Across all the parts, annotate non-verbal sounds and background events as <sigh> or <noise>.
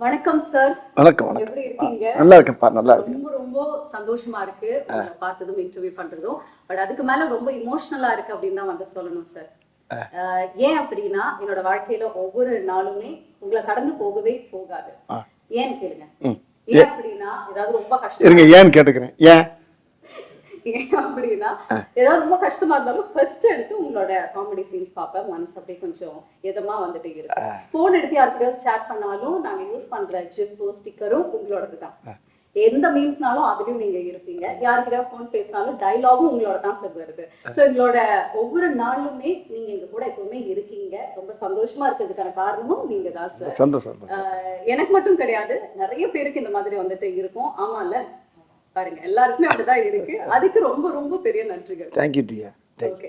வணக்கம் சார் வணக்கம் வணக்கம். எப்படி இருக்கீங்க? நல்லா இருக்கேன்ப்பா நல்லா இருக்கேன். ரொம்ப ரொம்ப சந்தோஷமா இருக்கு. பார்த்ததும் இன்டர்வியூ பண்றதும். பட் அதுக்கு மேல ரொம்ப இமோஷனலா இருக்கு அப்படின்னு தான் வந்து சொல்லணும் சார் ஏன் அப்படின்னா என்னோட வாழ்க்கையில ஒவ்வொரு நாளுமே உங்களை கடந்து போகவே போகாது. ஏன்னு கேளுங்க. ஏன் அப்படின்னா ஏதாவது ரொம்ப கஷ்டம். ஏன்னு கேட்டுக்கிறேன். ஏன்? ஏன் <laughs> அப்படின்னா ஏதாவது ரொம்ப கஷ்டமா இருந்தாலும் ஃபர்ஸ்ட் எடுத்து உங்களோட காமெடி சீன்ஸ் பார்ப்பேன். மனசு அப்படியே கொஞ்சம் இதமா வந்துட்டு இருக்கு போன் எடுத்து யாருக்கிட்டயாவது சேட் பண்ணாலும் நாங்க யூஸ் பண்ற ஜிப் ஸ்டிக்கரும் உங்களோடது தான் எந்த மீம்ஸ்னாலும் அதுலயும் நீங்க இருப்பீங்க. யாருக்கிட்டயாவது போன் பேசினாலும் டைலாகும் உங்களோட தான் சார் வருது. சோ எங்களோட ஒவ்வொரு நாளுமே நீங்க எங்க கூட எப்பவுமே இருக்கீங்க. ரொம்ப சந்தோஷமா இருக்கிறதுக்கான காரணமும் நீங்க தான் சார் எனக்கு மட்டும் கிடையாது. நிறைய பேருக்கு இந்த மாதிரி வந்துட்டு இருக்கும். ஆமால பாருங்க எல்லாருக்குமே அப்படிதான் இருக்கு. அதுக்கு ரொம்ப ரொம்ப பெரிய நன்றிகள். தேங்க்யூ டியா ஓகே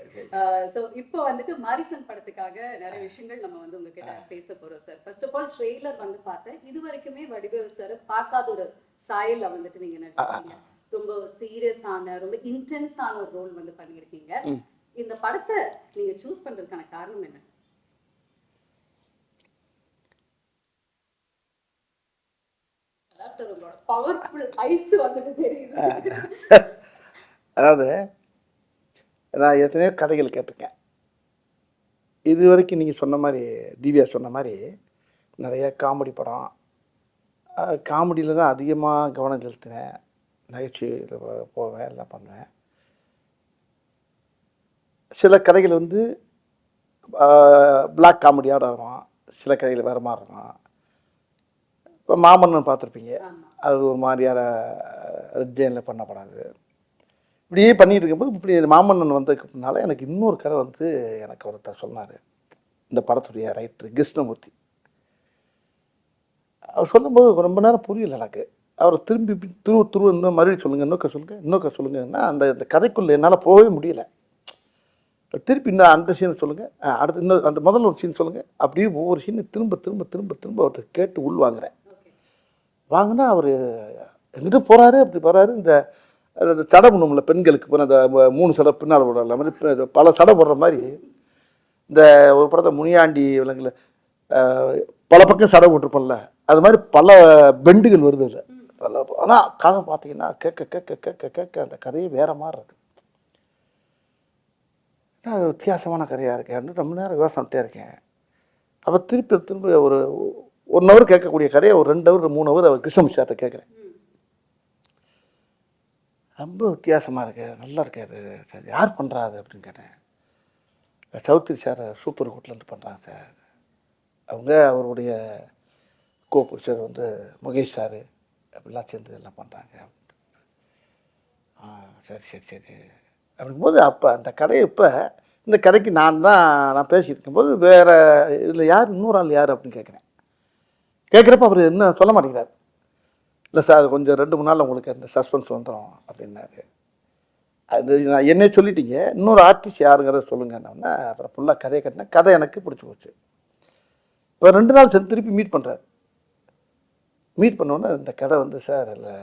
சோ இப்போ வந்துட்டு மாரிசன் படத்துக்காக நிறைய விஷயங்கள் நம்ம வந்து உங்ககிட்ட பேச போறோம் sir first of all trailer வந்து பார்த்தேன். இது வரைக்குமே வடிவேல் சார் பார்க்காத ஒரு சாயல்ல வந்துட்டு நீங்க நடிச்சிருக்கீங்க. ரொம்ப சீரியஸான ரொம்ப இன்டென்ஸான ஒரு ரோல் வந்து பண்ணியிருக்கீங்க. இந்த படத்தை நீங்க சூஸ் பண்றதுக்கான காரணம் என்ன அதான் சார் உங்களோட பவர்ஃபுல் ஐஸ் வந்துட்டு தெரியுது அதாவது நான் எத்தனையோ கதைகள் கேட்டிருக்கேன். இது வரைக்கும் நீங்கள் சொன்ன மாதிரி திவ்யா சொன்ன மாதிரி நிறைய காமெடி படம். காமெடியில் தான் அதிகமாக கவனம் செலுத்தினேன். நகைச்சுவையில் போவேன் எல்லாம் பண்ணுவேன். சில கதைகள் வந்து பிளாக் காமெடியாக வரும். சில கதைகள் வேறு மாதிரி இருக்கும். இப்போ மாமன்னன் பார்த்துருப்பீங்க. அது ஒரு மாதிரியான ரெட் ஜெயினில் பண்ணப்படாது. இப்படியே பண்ணிட்டு இருக்கும்போது இப்படி மாமன்னன் வந்ததுக்குனால எனக்கு இன்னொரு கதை வந்து எனக்கு ஒருத்தர் சொன்னார். இந்த படத்துடைய ரைட்டர் கிருஷ்ணமூர்த்தி. அவர் சொல்லும்போது ரொம்ப நேரம் புரியல எனக்கு. அவர் திரும்பி துருவ துருவ இன்னும் மறுபடியும் சொல்லுங்கள் இன்னொக்க சொல்லுங்கள் இன்னொக்க சொல்லுங்கன்னா அந்த அந்த கதைக்குள்ளே என்னால் போகவே முடியல. திருப்பி இந்த அந்த சீனை சொல்லுங்கள் அடுத்து இன்னொரு அந்த முதல்ல ஒரு சீன் சொல்லுங்கள் அப்படியே ஒவ்வொரு சீனை திரும்ப திரும்ப திரும்ப திரும்ப அவர்கிட்ட கேட்டு உள் வாங்குறேன் ஓகே வாங்கினா அவர் எங்கிட்ட போகிறாரு அப்படி போகிறாரு இந்த அந்த தடை பண்ணும்ல பெண்களுக்கு இப்போ அந்த மூணு சடை பின்னால் போடுற மாதிரி பல சடை போடுற மாதிரி இந்த ஒரு படத்தை முனியாண்டி விலங்குல பல பக்கம் சடை போட்டிருப்போம்ல அது மாதிரி பல பெண்டுகள் வருது இல்லை பல ஆனால் கதை பார்த்தீங்கன்னா கேட்க கேட்க கேட்க கேட்க அந்த கதையே வேற மாதிரி இருக்கு. அது வித்தியாசமான கதையாக இருக்கேன் ரொம்ப நேரம் யோசனைட்டே இருக்கேன். அப்போ திருப்பி திரும்ப ஒரு ஒன் ஹவர் கேட்கக்கூடிய கதையை ஒரு ரெண்டு ஹவர் மூணு ஹவர் அவர் கிருஷ்ணமூர்த்தி சார்ட்ட கேட்குறேன். ரொம்ப வித்தியாசமாக இருக்கு நல்லா இருக்கு சார். யார் பண்ணுறா அது அப்படின்னு கேட்டேன். சௌத்ரி சார் சூப்பர் ஹோட்டலேருந்து பண்ணுறாங்க சார். அவங்க அவருடைய கோ சார் வந்து முகேஷ் சார் அப்படிலாம் சேர்ந்து எல்லாம் பண்ணுறாங்க ஆ சரி சரி சரி. அப்படிங்கும்போது அப்போ அந்த கதையை இப்போ இந்த கதைக்கு நான் தான் நான் பேசியிருக்கும்போது இருக்கும்போது வேறு இதில் யார் இன்னொரு ஆள் யார் அப்படின்னு கேட்குறேன். கேட்குறப்ப அவர் என்ன சொல்ல மாட்டேங்கிறார். இல்லை சார் கொஞ்சம் ரெண்டு மூணு நாள் உங்களுக்கு அந்த சஸ்பென்ஸ் வந்துடும் அப்படின்னாரு. அது நான் என்னே சொல்லிட்டீங்க. இன்னொரு ஆர்டிஸ்ட் யாருங்கிறத சொல்லுங்கன்னா அப்புறம் ஃபுல்லாக கதையை கட்டினேன் கதை எனக்கு பிடிச்சி போச்சு. இப்போ ரெண்டு நாள் சென்று திருப்பி மீட் பண்ணுறாரு மீட் பண்ணோன்னே இந்த கதை வந்து சார் இல்லை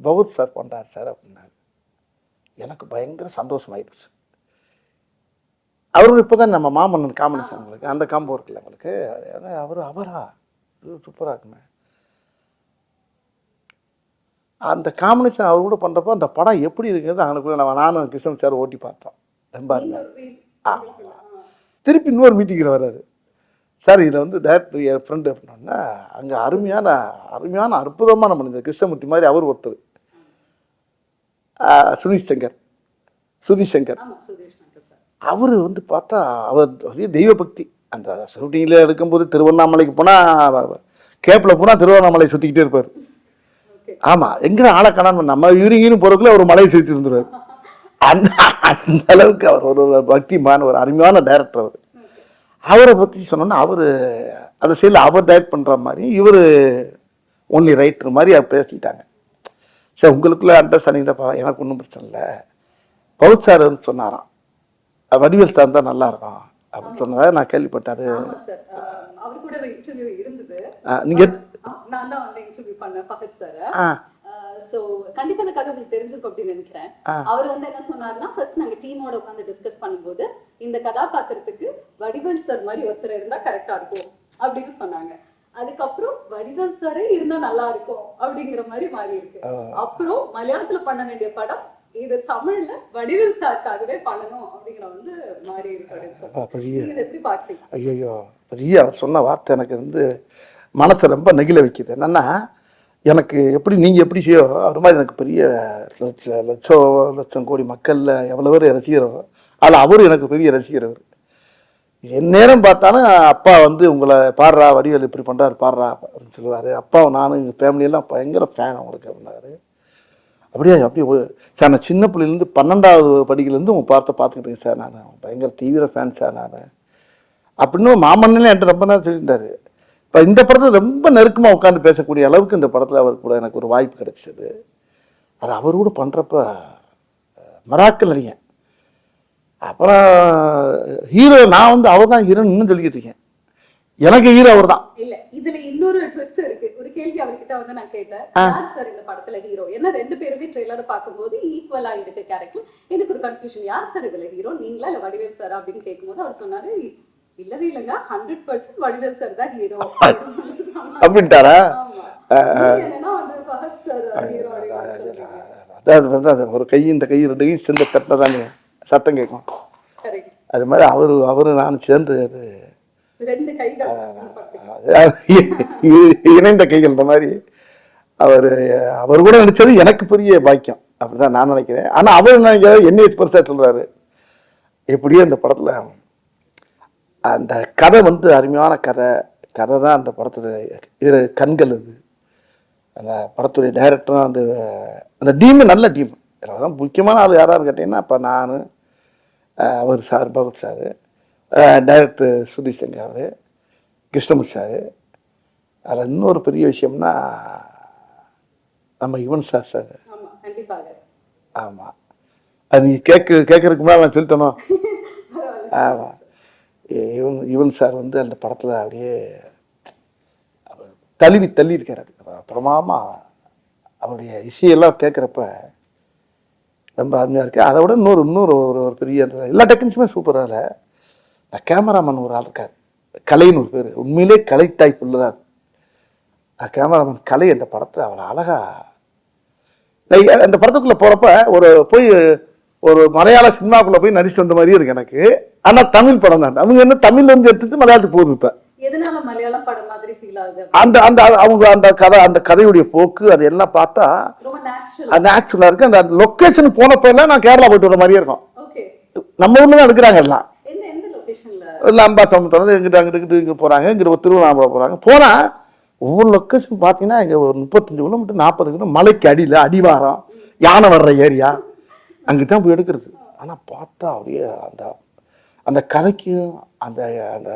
பகவத் சார் பண்ணுறாரு சார் அப்படின்னாரு. எனக்கு பயங்கர சந்தோஷமாயிடுச்சு அவரும் இப்போ தான் நம்ம மாமன்னன் காமெடி உங்களுக்கு அந்த காம்போ இருக்குல்ல உங்களுக்கு. அவர் அவரா? சூப்பராக இருக்குமே அந்த காம்பினேஷன் அவர் கூட பண்ணுறப்போ அந்த படம் எப்படி இருக்குங்கிறது அவனுக்குள்ள நம்ம நானும் கிருஷ்ணன் சார் ஓட்டி பார்த்தோம். ரொம்ப. திருப்பி இன்னொரு மீட்டிங்கில் வர்றாரு சார் இதில் வந்து டேரக்டர் என் ஃப்ரெண்டு அப்படின்னா அங்கே அருமையான அருமையான அற்புதமான மனிதர் கிருஷ்ணமூர்த்தி மாதிரி அவர் ஒருத்தர். ஆ, சுதீஷ் சங்கர். சுதீஷ் சங்கர். அவர் வந்து பார்த்தா அவர் தெய்வ பக்தி அந்த ஷூட்டிங்கில் எடுக்கும்போது திருவண்ணாமலைக்கு போனால் கேப்பில் போனால் திருவண்ணாமலை சுற்றிக்கிட்டே இருப்பார். ஆமாம் எங்கே ஆளை காணாம நம்ம யூரிங்கின்னு போகிறதுக்குள்ள ஒரு மலையை சுற்றி இருந்துருவார். அந்த அந்த அளவுக்கு அவர் ஒரு பக்திமான ஒரு அருமையான டைரக்டர் அவர். அவரை பற்றி சொன்னோன்னா அவர் அந்த சைடில் அவர் டைரக்ட் பண்ணுற மாதிரி இவர் ஒன்லி ரைட்டர் மாதிரி அவர் பேசிட்டாங்க. சார் உங்களுக்குள்ள அண்டர்ஸ்டாண்டிங் தான் எனக்கு ஒன்றும் பிரச்சனை இல்லை. பவுத் சார் வந்து சொன்னாராம் வடிவேல் சார் தான் நல்லா இருக்கும். அப்படின்னு சொன்னதாக நான் சார். அவர் கூட இன்டர்வியூ இருந்தது. நீங்கள் ஆ, நான் தான் வந்து இன்டர்வியூ பண்ணேன் பகத் சார் சோ கண்டிப்பா இந்த கதை உங்களுக்கு தெரிஞ்சிருக்கும் அப்படின்னு நினைக்கிறேன். அவர் வந்து என்ன சொன்னாருன்னா ஃபர்ஸ்ட் நாங்க டீமோட உட்காந்து டிஸ்கஸ் பண்ணும்போது இந்த கதாபாத்திரத்துக்கு வடிவேல் சார் மாதிரி ஒருத்தர் இருந்தா கரெக்டா இருக்கும் அப்படின்னு சொன்னாங்க. அதுக்கப்புறம் வடிவேல் சாரே இருந்தா நல்லா இருக்கும் அப்படிங்கிற மாதிரி மாறி இருக்கு. அப்புறம் மலையாளத்துல பண்ண வேண்டிய படம் இது தமிழ்ல வடிவேல் சாருக்காகவே பண்ணணும் அப்படிங்கிற வந்து மாறி இருக்கு அப்படின்னு பாக்குறீங்க ஐயோ பெரிய அவர் சொன்ன வார்த்தை எனக்கு வந்து மனசை ரொம்ப நெகிழ வைக்குது. என்னன்னா எனக்கு எப்படி நீங்கள் எப்படி செய்யோ அது மாதிரி எனக்கு பெரிய லட்ச லட்சம் லட்சம் கோடி மக்களில் எவ்வளோ பேர் ரசிகரோ அதில் அவர் எனக்கு பெரிய ரசிகர். அவர் என் நேரம் பார்த்தாலும் அப்பா வந்து உங்களை பாடுறா வடிவேல் இப்படி பண்ணுறாரு பாடுறா அப்படின்னு சொல்லுவார். அப்பாவை நானும் எங்கள் ஃபேமிலியெல்லாம் பயங்கர ஃபேன் அவங்களுக்கு அப்படின்னாரு. அப்படியே அப்படியே சார் நான் சின்ன பிள்ளைலேருந்து பன்னெண்டாவது படிக்கலேருந்து உங்கள் பார்த்து பார்த்துக்கிட்டு சார் நான். பயங்கர தீவிர ஃபேன் சார் நான். அப்படின்னு மாமன்னே என்கிட்ட ரொம்ப நேரம் சொல்லியிருந்தார். இப்போ இந்த படத்தில் ரொம்ப நெருக்கமாக உட்காந்து பேசக்கூடிய அளவுக்கு இந்த படத்தில் அவர் கூட எனக்கு ஒரு வாய்ப்பு கிடைச்சது. அது அவர் கூட பண்ணுறப்ப மராக்கல் நடிகன். அப்புறம் ஹீரோ நான் வந்து அவர் தான் ஹீரோன்னு இன்னும் சொல்லிக்கிட்டு இருக்கேன். எனக்கு ஹீரோ அவர் தான் இல்ல இதுல இன்னொரு ட்விஸ்ட் இருக்கு. ஒரு கேள்வி அவர்கிட்ட வந்து நான் கேட்டேன். யார் சார் இந்த படத்துல ஹீரோ ஏன்னா ரெண்டு பேருமே ட்ரெய்லர் பார்க்கும்போது ஈக்குவலா இருக்கு கேரக்டர் எனக்கு ஒரு கன்ஃபியூஷன் யார் சார் இதுல ஹீரோ நீங்களா இல்ல வடிவேல் சார் அப்படின்னு கேட்கும்போது அவர் சொன்னாரு இல்லவே இல்லைங்க. ஹண்ட்ரட் பர்சன்ட் வடிவேல் சார் தான் ஹீரோ அப்படின்ட்டாரா? அது ஒரு கை இந்த கை ரெண்டு கை சேர்ந்த தட்டில் தானே சத்தம் கேட்கும். அது மாதிரி அவர் அவர் நான் சேர்ந்து ரெண்டு கைகள் இணைந்த கைகள் மாதிரி அவர் அவர் கூட நடிச்சது எனக்கு பெரிய பாக்கியம். அப்படிதான் நான் நினைக்கிறேன். ஆனா அவர் நினைக்கிறாரு? என்னைய பெருசா சொல்றாரு. எப்படியோ இந்த படத்துல அந்த கதை வந்து அருமையான கதை. கதை தான் அந்த படத்துல இது கண்கள் அது. அந்த படத்துடைய டைரக்டரும் அந்த அந்த டீமு நல்ல டீம். அதான் முக்கியமான ஆள் யாரான்னு கேட்டீங்கன்னா அப்போ நான் அவர் sir Fahadh sir. Director Sudheesh Sankar அவர் கிருஷ்ணமூர்த்தி சார். அதில் இன்னொரு பெரிய விஷயம்னா நம்ம யுவன் சார் சார். ஆமாம் அது நீங்கள் கேட்க கேட்கறதுக்கு முன்னாடி நான் சொல்லிட்டேனோ? <laughs> ஆமாம் யுவன் யுவன் சார் வந்து அந்த படத்தில் அப்படியே தழுவி தள்ளி இருக்காரு. அப்புறமாமா அவருடைய இசையெல்லாம் கேட்குறப்ப ரொம்ப அருமையாக இருக்குது அதை விட இன்னொரு இன்னொரு ஒரு ஒரு பெரிய எல்லா டெக்னிக்ஸுமே சூப்பராக இல்லை. இந்த கேமராமேன் ஒரு ஆள் இருக்கார். கலைன்னு ஒரு பேர். உண்மையிலே கலைத்தாய் புள்ளுதான் கேமராமேன் கலை அந்த படத்தை அவ்வளோ அழகா நான் அந்த படத்துக்குள்ள போறப்ப ஒரு போய் ஒரு மலையாள சினிமாக்குள்ள போய் நடிச்சு வந்த மாதிரியே இருக்கு எனக்கு. ஆனா தமிழ் படம் தான். அவங்க என்ன தமிழ்ல இருந்து எடுத்துட்டு மலையாளத்துக்கு போகுது இப்ப. அந்த அந்த அவங்க அந்த கதை அந்த கதையுடைய போக்கு அது எல்லாம் பார்த்தா நேச்சுரல் அது ஆக்சுவலா இருக்கு. அந்த லொக்கேஷன் போனப்ப எல்லாம் நான் கேரளா போயிட்டு வர மாதிரியே இருக்கும். நம்ம ஊர்ல தான் எடுக்கிறாங்க எல்லாம். இல்லை அம்பாசம் திறந்து எங்கிட்ட அங்கிட்டு இங்கே போகிறாங்க இங்கிட்ட ஒரு திருவண்ணாமலை போகிறாங்க போனால் ஒவ்வொரு லொக்கேஷன் பார்த்தீங்கன்னா இங்கே ஒரு முப்பத்தஞ்சு கிலோமீட்டர் நாற்பது கிலோமீட்டர் மலைக்கு அடியில் அடிவாரம் யானை வர்ற ஏரியா அங்கிட்டு தான் போய் எடுக்கிறது. ஆனால் பார்த்தா அப்படியே அந்த அந்த கதைக்கும் அந்த அந்த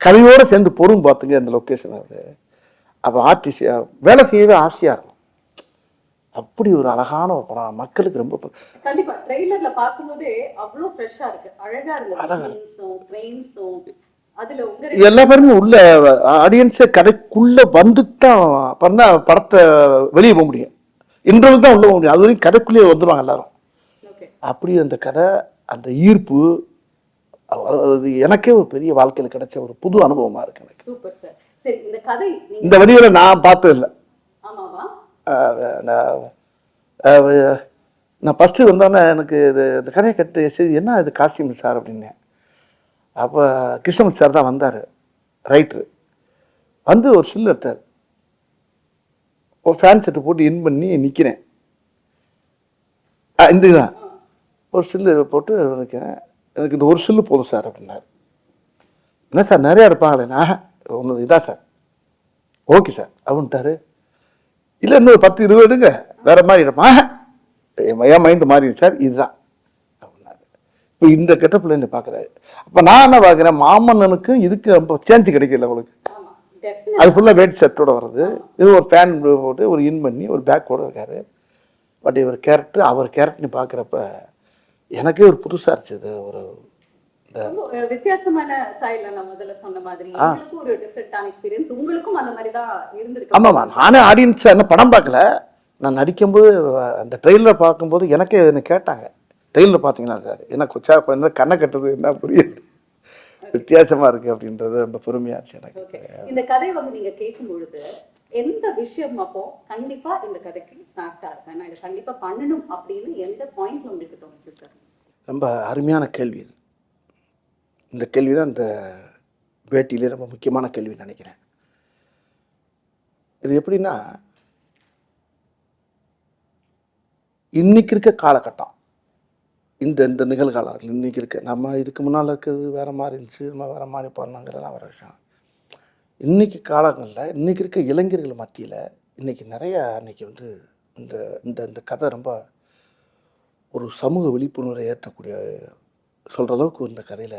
கதையோடு சேர்ந்து பொறும் பார்த்துங்க அந்த லொக்கேஷன் அது அப்போ ஆர்டிசி வேலை செய்யவே ஆசையாக இருக்கும். அப்படி ஒரு அழகான ஒரு படம். மக்களுக்கு ரொம்ப கண்டிப்பா. ட்ரெய்லர்ல பாக்கும்போதே அவ்வளவு ஃப்ரெஷ்ஷா இருக்கு. அழகா ரெண்டு- எல்லா பேருமே உள்ள ஆடியன்ஸை கதைக்குள்ள வந்துட்டான் படத்தை வெளியே போக முடியும். இன்டர்வல் தான் உள்ள போக முடியும். அது வரைக்கும் கதைக்குள்ளேயே வந்துடுவாங்க எல்லாரும். அப்படி அந்த கதை அந்த ஈர்ப்பு அது எனக்கே ஒரு பெரிய வாழ்க்கையில் கிடைச்ச ஒரு புது அனுபவமா இருக்கு எனக்கு. Super sir. சரி இந்த கதை நீங்க இந்த வடிவில நான் பார்த்தது இல்லை நான் நான் ஃபஸ்ட்டு வந்தோடனே எனக்கு இது இந்த கதையை கட்டு சரி என்ன இது காஸ்டியூம் சார் அப்படின்னேன் அப்போ கிருஷ்ணமூர்த்தி சார் தான் வந்தார் ரைட்ரு வந்து ஒரு சில்லு எடுத்தார். ஒரு ஃபேன் செட்டு போட்டு இன் பண்ணி நிற்கிறேன் இந்த இதுதான். ஒரு சில்லு போட்டு நிற்கிறேன் எனக்கு இந்த ஒரு சில்லு போதும் சார் அப்படின்னாரு. என்ன சார் நிறையா இருப்பாங்களே நான் ஒன்று இதான் சார். ஓகே சார் அப்படின்ட்டாரு. இல்லை இன்னும் பத்து இருபது எடுங்க. வேற மாதிரி இருப்பா என் மைண்டு மாறி சார் இதுதான். இப்போ இந்த கெட்டப்பில் என்ன பார்க்குறாரு அப்போ நான் என்ன பார்க்குறேன் மாமன்னனுக்கு இதுக்கு ரொம்ப சேஞ்சு கிடைக்கல உங்களுக்கு அது ஃபுல்லாக வெயிட் ஷர்ட்டோட வருது இது ஒரு ஃபேன் போட்டு ஒரு இன் பண்ணி ஒரு பேக்கோட இருக்காரு. பட் இவர் கேரக்டர் அவர் கேரக்டர்னு பார்க்குறப்ப எனக்கே ஒரு புதுசாக இருந்துச்சு ஒரு வித்தியாசமான சாயல்ல நான் முதல்ல சொன்ன மாதிரி ஒரு டிஃப்ரெண்டான எக்ஸ்பீரியன்ஸ் உங்களுக்கும் அந்த மாதிரி தான் இருந்திருக்கு. ஆமாம்மா நானே ஆடியன்ஸ் என்ன படம் பார்க்கல. நான் நடிக்கும்போது அந்த ட்ரெயிலர் பார்க்கும்போது எனக்கே என்ன கேட்டாங்க. ட்ரெயிலர் பார்த்தீங்கன்னா சார் என்ன கொச்சா பண்ண கண்ணை கட்டுறது என்ன புரியல வித்தியாசமாக இருக்குது அப்படின்றது ரொம்ப பெருமையாக இருந்துச்சு எனக்கு. இந்த கதையை வந்து நீங்க கேட்கும் பொழுது எந்த விஷயம் அப்போ கண்டிப்பா இந்த கதைக்கு நான் இதை கண்டிப்பா பண்ணணும் அப்படின்னு எந்த பாயிண்ட்ல உங்களுக்கு தோணுச்சு சார் ரொம்ப அருமையான கேள்வி இது. இந்த கேள்வி தான் இந்த பேட்டியிலே ரொம்ப முக்கியமான கேள்வின்னு நினைக்கிறேன். இது எப்படின்னா இன்னைக்கு இருக்க காலகட்டம் இந்த இந்த நிகழ்காலங்கள் இன்னைக்கு இருக்க நம்ம இதுக்கு முன்னால் இருக்கிறது வேறு மாதிரி இருந்துச்சு நம்ம வேறு மாதிரி பண்ணோங்கிறதெல்லாம் வர விஷயம். இன்றைக்கி காலங்களில் இன்றைக்கி இருக்க இளைஞர்கள் மத்தியில் இன்றைக்கி நிறையா இன்றைக்கி வந்து இந்த இந்த இந்த கதை ரொம்ப ஒரு சமூக விழிப்புணர்வை ஏற்றக்கூடிய சொல்கிற அளவுக்கு இந்த கதையில்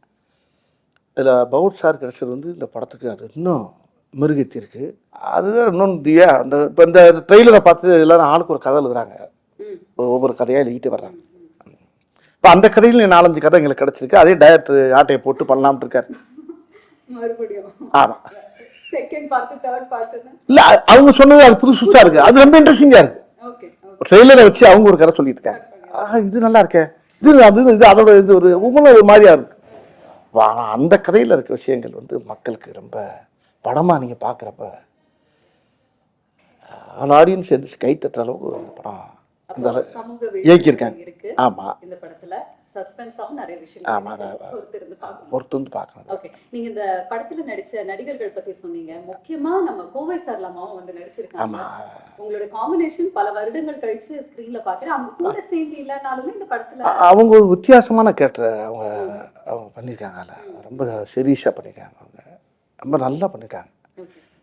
இதில் பவுட் சார் கிடைச்சது வந்து இந்த படத்துக்கு அது இன்னும் மெருகேற்றி இருக்கு அதுதான் இன்னொன்று அந்த இப்போ இந்த ட்ரெய்லரை பார்த்து எல்லாரும் ஆளுக்கு ஒரு கதை எழுதுறாங்க. ஒவ்வொரு கதையாக எழுதிட்டு வர்றாங்க. இப்போ அந்த கதையில் நாலஞ்சு கதை எங்களுக்கு கிடச்சிருக்கு. அதே டயரக்டர் ஆட்டையை போட்டு பண்ணலாம்னு இருக்காரு. மறுபடியும். ஆமாம் இல்லை அவங்க சொன்னது அது புதுசு புதுசாக இருக்குது அது ரொம்ப இன்ட்ரெஸ்டிங்காக இருக்குது ட்ரெய்லரை வச்சு அவங்க ஒரு கதை சொல்லிட்டு இருக்காங்க. இது நல்லா இருக்கே. இது அது இது அதோட இது ஒரு ஒவ்வொன்றும் ஒரு மாதிரியா இருக்கு ஆனா அந்த கதையில் இருக்க விஷயங்கள் வந்து மக்களுக்கு ரொம்ப படமாக நீங்கள் பார்க்குறப்ப அந்த ஆடியன்ஸ் எந்திரிச்சு கை தட்டுற அளவுக்கு அந்த படம் இயக்கியிருக்காங்க. ஆமாம் சஸ்பென்ஸாவும் நிறைய ஆமா, விஷயங்கள் அதான். பொறுத்து இருந்து பார்க்கணும். பொறுத்து வந்து பார்க்கணும். ஓகே நீங்க இந்த படத்துல நடிச்ச நடிகர்கள் பத்தி சொன்னீங்க. முக்கியமா நம்ம கோவை சர்லாமாவும் வந்து நடிச்சிருக்காங்க. உங்களோட காம்பினேஷன் பல வருடங்கள் கழிச்சு ஸ்கிரீன்ல பாக்குறேன் அவங்க கூட சேர்ந்து இல்லைனாலுமே இந்த படத்துல அவங்க ஒரு வித்தியாசமான கேரக்டர் அவங்க அவங்க பண்ணியிருக்காங்கல்ல. ரொம்ப சீரியஸாக பண்ணியிருக்காங்க அவங்க. ரொம்ப நல்லா பண்ணியிருக்காங்க.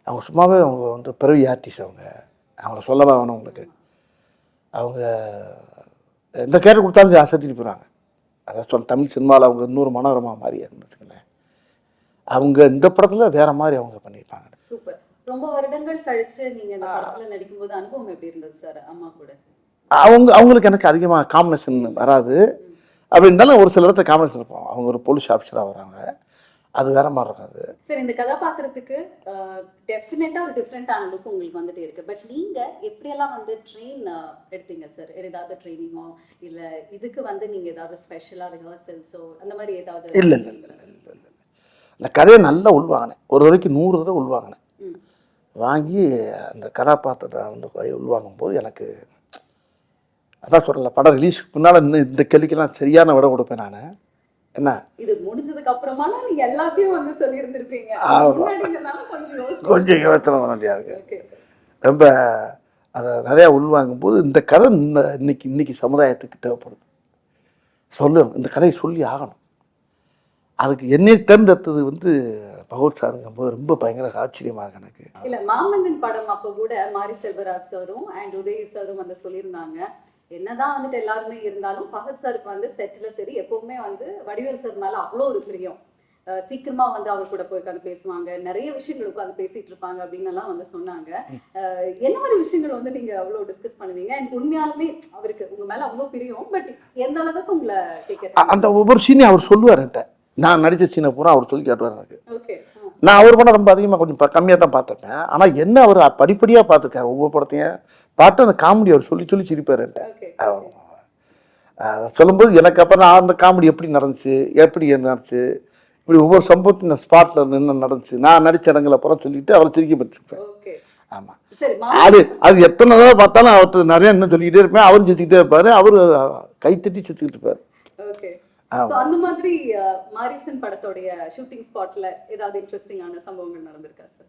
அவங்க சும்மாவே அவங்க வந்து பிறவி ஆர்டிஸ்ட் அவங்க. அவங்கள சொல்லவா வேணும் உங்களுக்கு? அவங்க எந்த கேரக்டர் கொடுத்தாலும் அசத்திட்டு போகிறாங்க அதான் சொல் தமிழ் சினிமாவில் அவங்க இன்னொரு மனோரமா மாதிரி வச்சுக்கோங்களேன் அவங்க இந்த படத்தில் வேற மாதிரி அவங்க பண்ணியிருப்பாங்க. சூப்பர். ரொம்ப வருடங்கள் கழிச்சு நீங்க இந்த படத்துல நடிக்கும்போது அனுபவம் எப்படி இருந்தது சார் அம்மா கூட? அவங்க அவங்களுக்கு எனக்கு அதிகமாக காம்பினேஷன் வராது. அப்படி இருந்தாலும் ஒரு சில இடத்துல காம்பினேஷன் இருப்போம். அவங்க ஒரு போலீஸ் ஆஃபீஸராக வராங்க. அது வேற மாதிரி இருக்காது சரி இந்த கதாபாத்திரத்துக்கு டெஃபினட்டா ஒரு டிஃப்ரெண்டான லுக் உங்களுக்கு வந்துட்டே இருக்கு. பட் நீங்க எப்படியெல்லாம் வந்து ட்ரெயின் எடுத்தீங்க சார் ஏதாவது ட்ரைனிங்கோ இல்ல இதுக்கு வந்து நீங்க ஏதாவது ஸ்பெஷலா ரிஹர்சல்ஸோ அந்த மாதிரி ஏதாவது இல்லை இல்லை இல்லை இல்லை இல்லை அந்த கதையை நல்லா உள்வாங்கினேன். ஒரு வரைக்கும் நூறு தடவை உள்வாங்கினேன். வாங்கி அந்த கதாபாத்திரத்தை வந்து உள்வாங்கும் போது எனக்கு அதான் சொல்லல படம் ரிலீஸ்க்கு முன்னால் இன்னும் இந்த கேள்விக்கெல்லாம் சரியான விட கொடுப்பேன் நான். என்ன? இது முடிஞ்சதுக்கு அப்புறமா நீங்க எல்லாத்தையும் வந்து சொல்லியிருந்திருப்பீங்க. கொஞ்சம் யோசனை வேண்டியா இருக்கு. ரொம்ப அதை நிறையா உள்வாங்கும் போது இந்த கதை இந்த இன்னைக்கு இன்னைக்கு சமுதாயத்துக்கு தேவைப்படுது. சொல்லணும் இந்த கதையை சொல்லி ஆகணும். அதுக்கு என்னை தேர்ந்தெடுத்தது வந்து பகவத் சாருங்கும் போது ரொம்ப பயங்கர ஆச்சரியமாக இருக்கு எனக்கு. இல்ல மாமன்னன் படம் அப்ப கூட மாரி செல்வராஜ் சாரும் அண்ட் உதய் சாரும் வந்து சொல்லியிருந்தாங்க. என்னதான் வந்துட்டு எல்லாருமே இருந்தாலும் ஃபஹத் சாருக்கு வந்து செட்டில் சரி எப்பவுமே வந்து வடிவேல் சார் மேல அவ்வளோ ஒரு பிரியம். சீக்கிரமா வந்து அவர் கூட போய் உட்காந்து பேசுவாங்க. நிறைய விஷயங்கள் உட்காந்து பேசிட்டு இருப்பாங்க அப்படின்னு எல்லாம் வந்து சொன்னாங்க. என்ன மாதிரி விஷயங்கள் வந்து நீங்க அவ்வளவு டிஸ்கஸ் பண்ணுவீங்க? அண்ட் உண்மையாலுமே அவருக்கு உங்க மேல அவ்வளவு பிரியம் பட் எந்த அளவுக்கு உங்களை கேட்க அந்த ஒவ்வொரு சீனையும் அவர் சொல்லுவார் என்கிட்ட. நான் நடித்த சீனை பூரா அவர் சொல்லி காட்டுவார் எனக்கு. ஓகே நான் அவர் படம் ரொம்ப அதிகமாக கொஞ்சம் கம்மியாக தான் பார்த்துருப்பேன் ஆனால் என்ன அவர் படிப்படியாக பார்த்துருக்காரு ஒவ்வொரு படத்தையும். பார்த்து அந்த காமெடி அவர் சொல்லி சொல்லி சிரிப்பார் சொல்லும்போது எனக்கு அப்புறம் நான் அந்த காமெடி எப்படி நடந்துச்சு எப்படி நடந்துச்சு இப்படி ஒவ்வொரு சம்பவத்தையும் நான் ஸ்பாட்டில் என்ன நடந்துச்சு. நான் நடிச்ச இடங்களை அப்புறம் சொல்லிட்டு அவரை சிரிக்க பற்றிருப்பேன் ஆமாம் சரி அது அது எத்தனை தடவை பார்த்தாலும் அவர்கிட்ட நிறைய இன்னும் சொல்லிக்கிட்டே இருப்பேன். அவரும் சிரிச்சுக்கிட்டே இருப்பார். அவர் கைத்தட்டி சிரிச்சுக்கிட்டு இருப்பார். அந்த மாதிரி மாரிசன் படத்தோடைய ஷூட்டிங் ஸ்பாட்ல ஏதாவது இன்ட்ரெஸ்டிங்கான சம்பவங்கள் நடந்திருக்கா சார்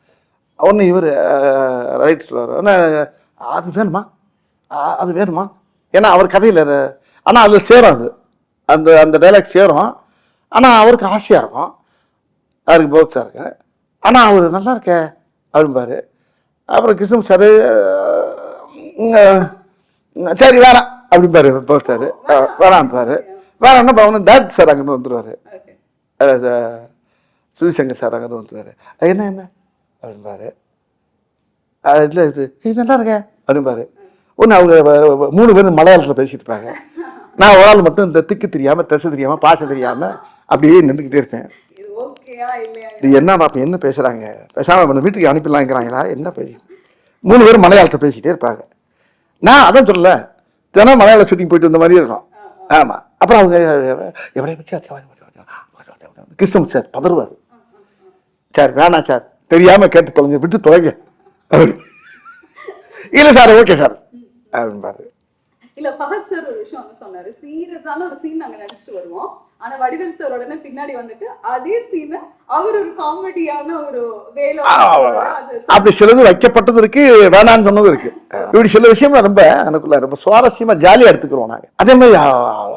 ஒன்று இவர் ரைட் சொல்லுவார் ஆனால் அது வேணுமா? அது வேணுமா? ஏன்னா அவர் கதையில் ஆனால் அது சேரும் அது. அந்த அந்த டைலாக் சேரும். ஆனால் அவருக்கு ஆசையாக இருக்கும். அவருக்கு போக்ஸாக இருக்கு. ஆனால் அவர் நல்லா இருக்கே அப்படிம்பாரு. அப்புறம் கிருஷ்ணன் சார் சரி வேணாம் அப்படிம்பாரு போக்ஸாரு வேணாம்பாரு. வேணாம்னா பவன் டேரக்டர் சார் அங்கேருந்து வந்துடுவார் ஓகே சுவிசங்கர் சார் அங்கே வந்துருவாரு. என்ன என்ன? அப்படின்பாரு இல்லை இது இது நல்லா இருக்கே அப்படின்பாரு ஒன்று அவங்க மூணு பேரும் மலையாளத்தில் பேசிட்டு இருப்பாங்க. நான் ஒரு ஆள் மட்டும் இந்த திக்கு தெரியாமல் திசை தெரியாமல் பாசம் தெரியாமல் அப்படியே நின்றுக்கிட்டே இருப்பேன். இது என்ன அப்போ என்ன பேசுகிறாங்க பேசாமல் வீட்டுக்கு அனுப்பிடலாங்கிறாங்களா? என்ன பேசி? மூணு பேரும் மலையாளத்தில் பேசிட்டே இருப்பாங்க. நான் அதான் சொல்லல தினம் மலையாள ஷூட்டிங் போயிட்டு வந்த மாதிரி இருக்கும். ஆமாம் அப்புறம் அவங்க எவ்வளோ கிருஷ்ணன் சார் பதறுவார். சார் வேணாம் சார். தெரியாமல் கேட்டு தொலைங்க விட்டு தொலைங்க. இல்லை சார் ஓகே சார் அப்படின்பாரு இல்ல ஃபஹத் சார் ஒரு விஷயம் வந்து சொன்னாரு. சீரியஸான ஒரு சீன் நாங்க நடிச்சிட்டு வருவோம். ஆனா வடிவேல் சார் உடனே பின்னாடி வந்துட்டு அதே சீனை அவர் ஒரு காமெடியான ஒரு வேலை அப்படி சிலது வைக்கப்பட்டது இருக்கு வேணான்னு சொன்னது இருக்கு. இப்படி சில விஷயம் ரொம்ப எனக்குள்ள ரொம்ப சுவாரஸ்யமா ஜாலியா எடுத்துக்கிறோம் நாங்க. அதே மாதிரி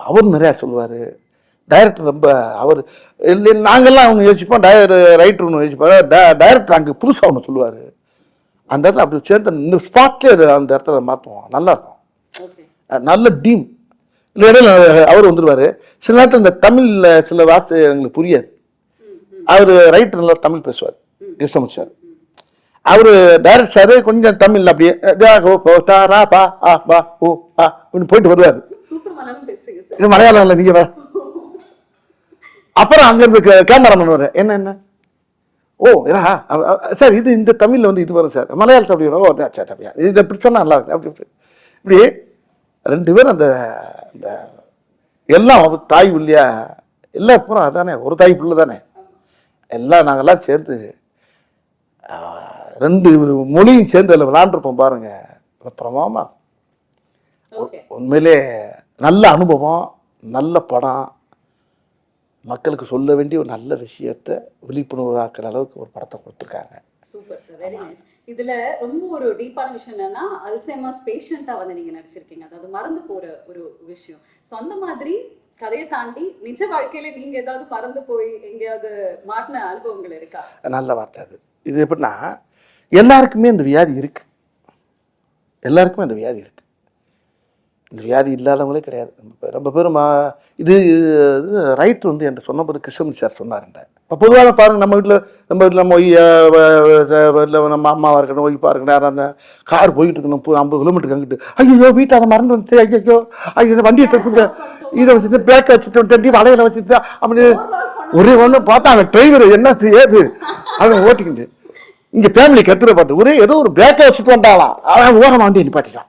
அவர் நிறைய சொல்லுவாரு. டைரக்டர் ரொம்ப அவர் இல்லை நாங்கெல்லாம் அவங்க யோசிப்போம் ரைட்டர் ஒன்று யோசிப்பாரு. டைரக்டர் அங்கே புதுசாக ஒன்று சொல்லுவாரு. அந்த இடத்துல அப்படி சேர்ந்து இந்த ஸ்பாட்லேயே அந்த இடத்துல மாற்றுவோம் நல்லா இருக்கும். நல்ல டீம் இல்லை இடையில அவர் வந்துடுவார் சில நேரத்தில் இந்த தமிழில் சில வார்த்தை எங்களுக்கு புரியாது. அவர் ரைட்டர் நல்லா தமிழ் பேசுவார். கிருஷ்ணமூர்த்தி சார் அவர் டைரக்ட் சார் கொஞ்சம் தமிழ் அப்படியே போ, ஆ, பா, ஓ, ஆ, இப்படி போயிட்டு வருவார். இது மலையாளம் இல்லை நீங்கள் அப்புறம் அங்கேருந்து கேமரா பண்ணுவார் என்ன என்ன? ஓ அ- சார் இது இந்த தமிழில் வந்து இது வரும் சார் மலையாளத்தில் அப்படி வரும். ஓ சரி அப்படியா? இது இப்படி சொன்னா நல்லா இருக்கு. அப்படி இப்படி ரெண்டு பேரும் அந்த அந்த எல்லாம் தாய் இல்லையா எல்லாம் பூரா அதானே? ஒரு தாய் பிள்ளை தானே? எல்லாம் நாங்கெல்லாம் சேர்ந்து ரெண்டு மொழியும் சேர்ந்து அதில் விளாண்டுருப்போம் பாருங்க. பிரமாமா உண்மையிலே நல்ல அனுபவம் நல்ல படம் மக்களுக்கு சொல்ல வேண்டிய ஒரு நல்ல விஷயத்த விழிப்புணர்வு ஆக்குற அளவுக்கு ஒரு படத்தை கொடுத்துருக்காங்க. சூப்பர் சார் வெரி நைஸ் இதுல ரொம்ப ஒரு டீப்பான விஷயம் என்னன்னா அல்சைமர்ஸ் பேஷண்டா வந்து நீங்க நடிச்சிருக்கீங்க. அதாவது மறந்து போற ஒரு விஷயம். ஸோ அந்த மாதிரி கதையை தாண்டி நிஜ வாழ்க்கையில நீங்க ஏதாவது மறந்து போய் எங்கேயாவது மாட்டின அனுபவங்கள் இருக்கா? நல்ல வார்த்தை அது. இது எப்படின்னா எல்லாருக்குமே இந்த வியாதி இருக்கு. எல்லாருக்குமே இந்த வியாதி இருக்கு. இந்த வியாதி இல்லாதவங்களே கிடையாது. ரொம்ப- பேரும் மா- இது இது ரைட் வந்து என்கிட்ட சொன்னபோது கிருஷ்ணன் சார் சொன்னாருண்ட இப்போ பொதுவாக பாருங்க நம்ம வீட்டில் நம்ம வீட்டில் நம்ம இல்லை நம்ம அம்மாவாக இருக்கணும் ஒய்ஃபாக இருக்கணும் யாராவது அந்த கார் போயிட்டு இருக்கணும் ஐம்பது கிலோமீட்டருக்கு அங்கிட்டு. ஐயோ வீட்டில் அதை மறந்து வந்துச்சு ஐயோ ஐயோ வண்டியை தூக்குங்க இதை வச்சுட்டு பேக்கை வச்சுட்டு வலையில வச்சுட்டு அப்படி ஒரே ஒன்று பார்த்தா அவன் டிரைவர் என்ன செய்யாது? அவன் ஓட்டிக்கிட்டு. இங்கே ஃபேமிலி கத்துற பாட்டு ஒரே ஏதோ ஒரு பேக்கை வச்சுட்டு வந்தாலாம் அவன் ஓரமாக வண்டி நிப்பாட்டிட்டான்.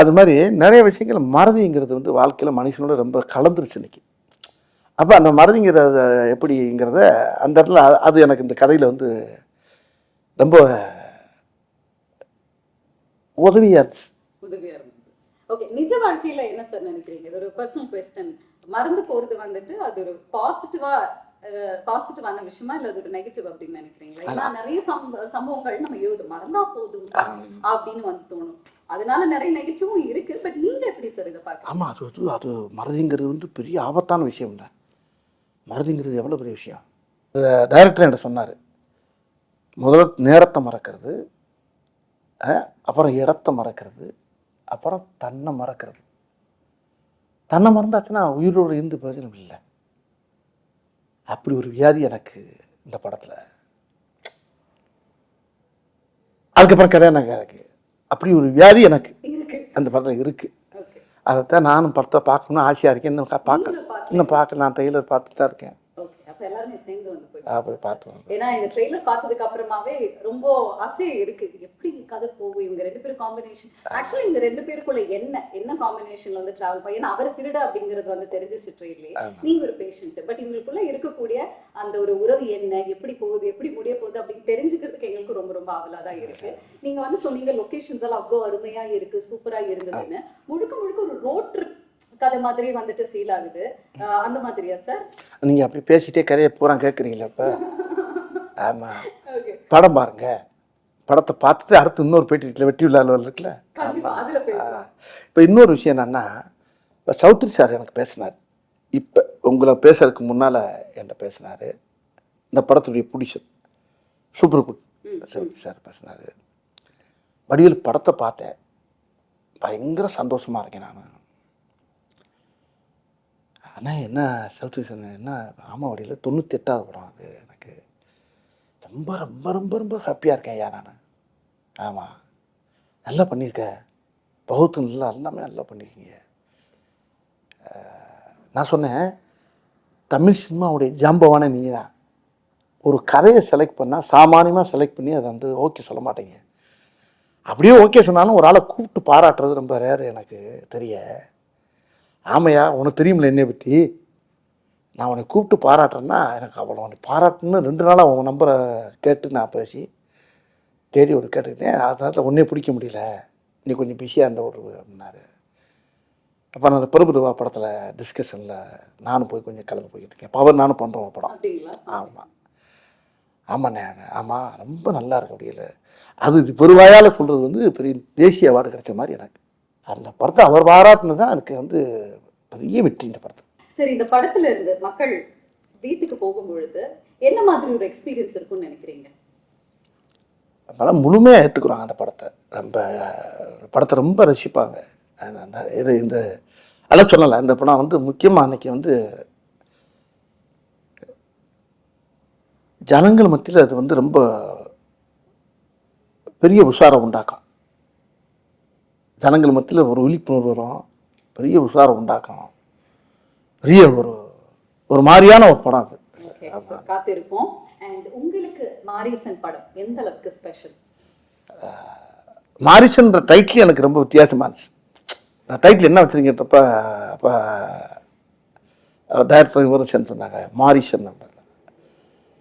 அது மாதிரி நிறைய விஷயங்கள் மறதிங்கிறது வந்து வாழ்க்கையில் மனுஷனோட ரொம்ப கலந்துருச்சு இன்னைக்கு. அப்போ அந்த மறதிங்கிறத எப்படிங்கிறத அந்த இடத்துல அது எனக்கு இந்த கதையில் வந்து ரொம்ப உதவியாக இருந்துச்சு. உதவியாக இருந்தது. ஓகே நிஜ வாழ்க்கையில் என்ன சார் நினைக்கிறீங்க? இது ஒரு பர்சனல் கொஸ்டன் மறந்து போகிறது வந்துட்டு அது ஒரு பாசிட்டிவாக பாசிட்டிவான விஷயமா இல்ல அது ஒரு நெகட்டிவ் அப்படின்னு நினைக்கிறீங்களா? ஏன்னா நிறைய சம்ப சம்பவங்கள் நம்ம யோது மறந்தா போதும் அப்படின்னு வந்து தோணும். அதனால நிறைய நெகட்டிவும் இருக்கு. பட் நீங்க எப்படி சார் இதை பாக்க ஆமாம் அது அது மறதிங்கிறது வந்து பெரிய ஆபத்தான விஷயம் இல்லை மறதிங்கிறது எவ்வளோ பெரிய விஷயம்? டைரக்டர் என்கிட்ட சொன்னார். முதல்ல நேரத்தை மறக்கிறது அப்புறம் இடத்த மறக்கிறது அப்புறம் தன்னை மறக்கிறது. தன்னை மறந்தாச்சுன்னா உயிரோடு இருந்து பிரயோஜனம் இல்லை. அப்படி ஒரு வியாதி எனக்கு இந்த படத்தில். அதுக்கப்புறம் கல்யாணம் எனக்கு அப்படி ஒரு வியாதி எனக்கு அந்த படத்தில் இருக்குது அதைத்தான் நானும் படத்தை பார்க்கணும்னு ஆசையாக இருக்கேன். இன்னும் பார்க்க. இன்னும் பார்க்க நான் ட்ரெய்லர் பார்த்துட்டு தான் இருக்கேன். அப்ப எல்லாருமே சேர்ந்து வந்து போய் நான் போய் பார்த்து வந்தேன். ஏன்னா இந்த ட்ரெய்லர் பார்த்ததுக்கு அப்புறமாவே ரொம்ப ஆசையே இருக்கு. எப்படி கதை போகும்? இவங்க ரெண்டு பேரும் காம்பினேஷன் ஆக்சுவலி இவங்க ரெண்டு பேருக்குள்ள என்ன என்ன காம்பினேஷன்ல வந்து டிராவல் பண்ணி ஏன்னா அவர் திருட அப்படிங்கிறது வந்து தெரிஞ்சிச்சு ட்ரெயிலே ஆமா. நீங்க ஒரு பேஷண்ட் பட் இவங்களுக்குள்ள இருக்கக்கூடிய அந்த ஒரு உறவு என்ன எப்படி போகுது எப்படி முடிய போகுது அப்படின்னு தெரிஞ்சுக்கிறதுக்கு எங்களுக்கு ரொம்ப ரொம்ப ஆவலா தான் இருக்கு நீங்க வந்து சொன்னீங்க லொகேஷன்ஸ் எல்லாம் அவ்வளோ அருமையா இருக்கு சூப்பரா இருந்ததுன்னு. முழுக்க முழுக்க ஒரு ரோட் ட்ரிப் கதை மாதிரி வந்துட்டு ஃபீல் ஆகுது. அந்த மாதிரியா சார் நீங்க அப்படி பேசிட்டே கதையை பூரா கேட்குறீங்களா இப்போ <laughs> ஆமா. படம் பாருங்க. படத்தை பார்த்துட்டு அடுத்து இன்னொரு பேட்டி இருக்குல்ல வெட்டி விழாவில் இருக்குல்ல? இப்போ இன்னொரு விஷயம் என்னன்னா இப்போ சௌத்ரி சார் எனக்கு பேசினார். இப்போ உங்களை பேசுறதுக்கு முன்னால் என்கிட்ட பேசினார். இந்த படத்துடைய பிடிச்சது சூப்பர் குட் சௌத்ரி சார் பேசினார். வடிவேல் படத்தை பார்த்தேன். பயங்கர சந்தோஷமா இருக்கேன் நான். அண்ணா என்ன சௌத்ரி சார் என்ன ராமாவடியில் தொண்ணூற்றி எட்டாவது படம் அது எனக்கு. ரொம்ப ரொம்ப ரொம்ப ரொம்ப ஹாப்பியாக இருக்கேன் ஐயா நான். ஆமாம் நல்லா பண்ணியிருக்க பௌத்து நல்லா எல்லாமே நல்லா பண்ணியிருக்கீங்க நான் சொன்னேன் தமிழ் சினிமாவுடைய ஜாம்பவான நீ தான் ஒரு கதையை செலக்ட் பண்ணால் சாமானியமாக செலக்ட் பண்ணி அதை வந்து ஓகே சொல்ல மாட்டேங்க. அப்படியே ஓகே சொன்னாலும் ஒரு ஆளை கூப்பிட்டு பாராட்டுறது ரொம்ப ரேர் எனக்கு தெரிய. ஆமையா உனக்கு தெரியுமில்ல என்னை பற்றி நான் உன்னை கூப்பிட்டு பாராட்டுறேன்னா எனக்கு அவ்வளோ உன்னை பாராட்டணும்னு ரெண்டு நாளாக உன் நம்பரை கேட்டு நான் பேசி தேடி ஒரு கேட்டுக்கிட்டேன். அதனால உன்னே பிடிக்க முடியல. நீ கொஞ்சம் பிஸியாக இருந்த ஒரு அப்படின்னாரு. அப்போ நான் அந்த பிரபுதவா படத்தில் டிஸ்கஷனில் நானும் போய் கொஞ்சம் கலந்து போய்கிட்டு இருக்கேன். பவர் நானும் பண்ணுறோம் படம். ஆமாம் ஆமாண்ணே ஆமாம் ரொம்ப நல்லா இருக்கு அப்படியில அது பெருவாயால் சொல்கிறது வந்து பெரிய தேசிய அவார்டு கிடைச்ச மாதிரி எனக்கு. அந்த படத்தை அவர் பாராட்டுனது தான் எனக்கு வந்து பெரிய வெற்றி இந்த படத்தை சரி இந்த படத்துல இருந்து மக்கள் வீட்டுக்கு போகும் பொழுது என்ன மாதிரி ஒரு எக்ஸ்பீரியன்ஸ் இருக்கும்னு நினைக்கிறீங்க? அதனால் முழுமையாக ஏற்றுக்குறாங்க அந்த படத்தை. ரொம்ப படத்தை ரொம்ப ரசிப்பாங்க. இது இந்த அதெல்லாம் சொல்லலை. இந்த படம் வந்து முக்கியமாக அன்னைக்கு வந்து ஜனங்கள் மத்தியில் அது வந்து ரொம்ப பெரிய உஷாரம் உண்டாக்கும். ஜனங்கள் மத்தியில் ஒரு விழிப்புணர்வு வரும். பெரிய உஷாரம் உண்டாக்கும் பெரிய ஒரு ஒரு மாதிரியான ஒரு படம் அது. காத்திருப்போம். அண்ட் உங்களுக்கு மாரிசன் படம் எந்த அளவுக்கு ஸ்பெஷல் மாரிசன்ற டைட்டில் எனக்கு ரொம்ப வித்தியாசமா இருந்துச்சு. நான் டைட்டில் என்ன வச்சுருங்கன்றப்ப அப்போ டைரக்டர் விவரம் சொன்னாங்க மாரிசன்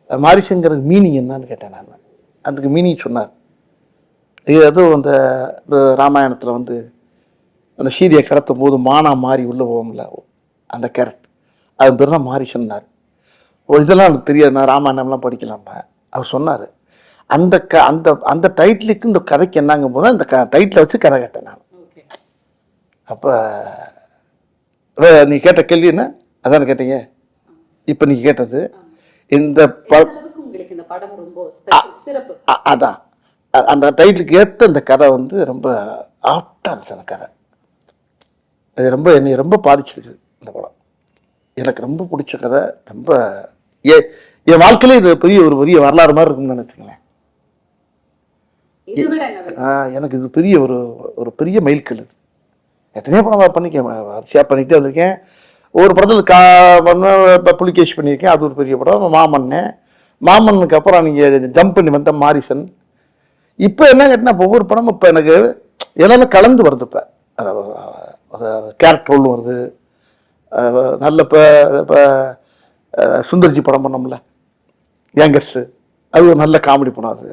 மாரிசங்கிறது மீனிங் என்னன்னு கேட்டேன் நான். அதுக்கு மீனிங் சொன்னார். இது ஏதோ அந்த ராமாயணத்தில் வந்து அந்த சீதையை கடத்தும் போது மானா மாறி உள்ளே போகும்ல அந்த கேரட். அது பேர் தான் மாரிசன்னார். ஓ இதெல்லாம் எனக்கு தெரியாது. நான் ராமாயணம்லாம் படிக்கலாமா அவர் சொன்னார். அந்த க அந்த அந்த டைட்டிலுக்கு இந்த கதைக்கு என்னங்க போது அந்த க டைட்டிலை வச்சு கதை கேட்டேன் நான். ஓகே. அப்போ நீ கேட்ட கேள்வி என்ன? அதானே கேட்டீங்க? இப்போ நீ கேட்டது. இந்த ப இந்த அதான். அந்த டைட்டிலுக்கு ஏற்ற இந்த கதை வந்து ரொம்ப ஆப்டாக இருந்துச்சு அந்த கதை. அது ரொம்ப என்னை ரொம்ப பாதிச்சிருக்கு இந்த படம். எனக்கு ரொம்ப பிடிச்ச கதை ரொம்ப ஏ என் வாழ்க்கையில இது பெரிய ஒரு பெரிய வரலாறு மாதிரி இருக்கும்னு நினைச்சுங்களேன் எனக்கு இது பெரிய ஒரு ஒரு பெரிய மைல்கல் இது. எத்தனையோ படம் பண்ணிக்கேன் வரிசையாக பண்ணிக்கிட்டே வந்திருக்கேன். ஒரு படத்தில் கா புலிகேஷ் பண்ணியிருக்கேன். அது ஒரு பெரிய படம். மாமன்னு மாமன்னுக்கு அப்புறம் நீங்கள் ஜம்ப் பண்ணி வந்த மாரிசன். இப்போ என்ன கேட்டினா ஒவ்வொரு படமும் இப்போ எனக்கு எல்லாமே கலந்து வருது இப்போ. கேரக்டர் ரோல் வருது. நல்ல இப்போ இப்போ சுந்தர்ஜி படம் பண்ணோம்ல யங்கர்ஸு அது ஒரு நல்ல காமெடி படம் அது.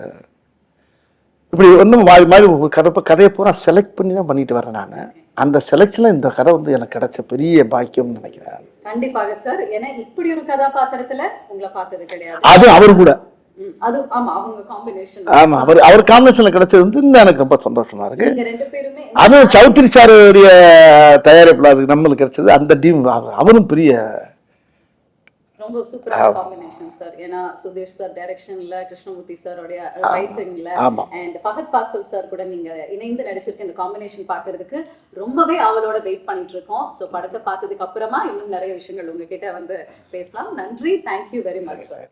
இப்படி ஒன்றும் மாறி மாறி கதை கதையை பூரா செலக்ட் பண்ணி தான் பண்ணிட்டு வரேன் நான். அந்த செலக்ஷனில் இந்த கதை வந்து எனக்கு கிடைச்ச பெரிய பாக்கியம்னு நினைக்கிறேன். கண்டிப்பாக சார். ஏன்னா இப்படி ஒரு கதாபாத்திரத்துல உங்களை பார்த்தது கிடையாது. அது அவர் கூட. அது ஆமா அவங்க காம்பினேஷன் ஆமாம் அவர் அவர் காம்பினேஷனில் கிடைச்சது வந்து இன்னும் எனக்கு ரொம்ப சந்தோஷமா இருக்கு. நீங்க ரெண்டு பேருமே அதுவும் சௌத்ரி சாருடைய தயாரிப்பில் அது நம்மளுக்கு கிடைச்சது அந்த டீம் அவரும் பெரிய ரொம்ப சூப்பரான காம்பினேஷன் சார் ஏன்னா சுதீஷ் சார் டைரக்ஷன்ல கிருஷ்ணமூர்த்தி சாரோடைய ரைட்டிங்ல அண்ட் ஃபஹத் ஃபாசில் சார் கூட நீங்க இணைந்து நடிச்சிருக்க இந்த காம்பினேஷன் பார்க்கிறதுக்கு ரொம்பவே ஆவலோட வெயிட் பண்ணிட்டு இருக்கோம். ஸோ படத்தை பார்த்ததுக்கு அப்புறமா இன்னும் நிறைய விஷயங்கள் உங்ககிட்ட வந்து பேசலாம். நன்றி. Thank you very much sir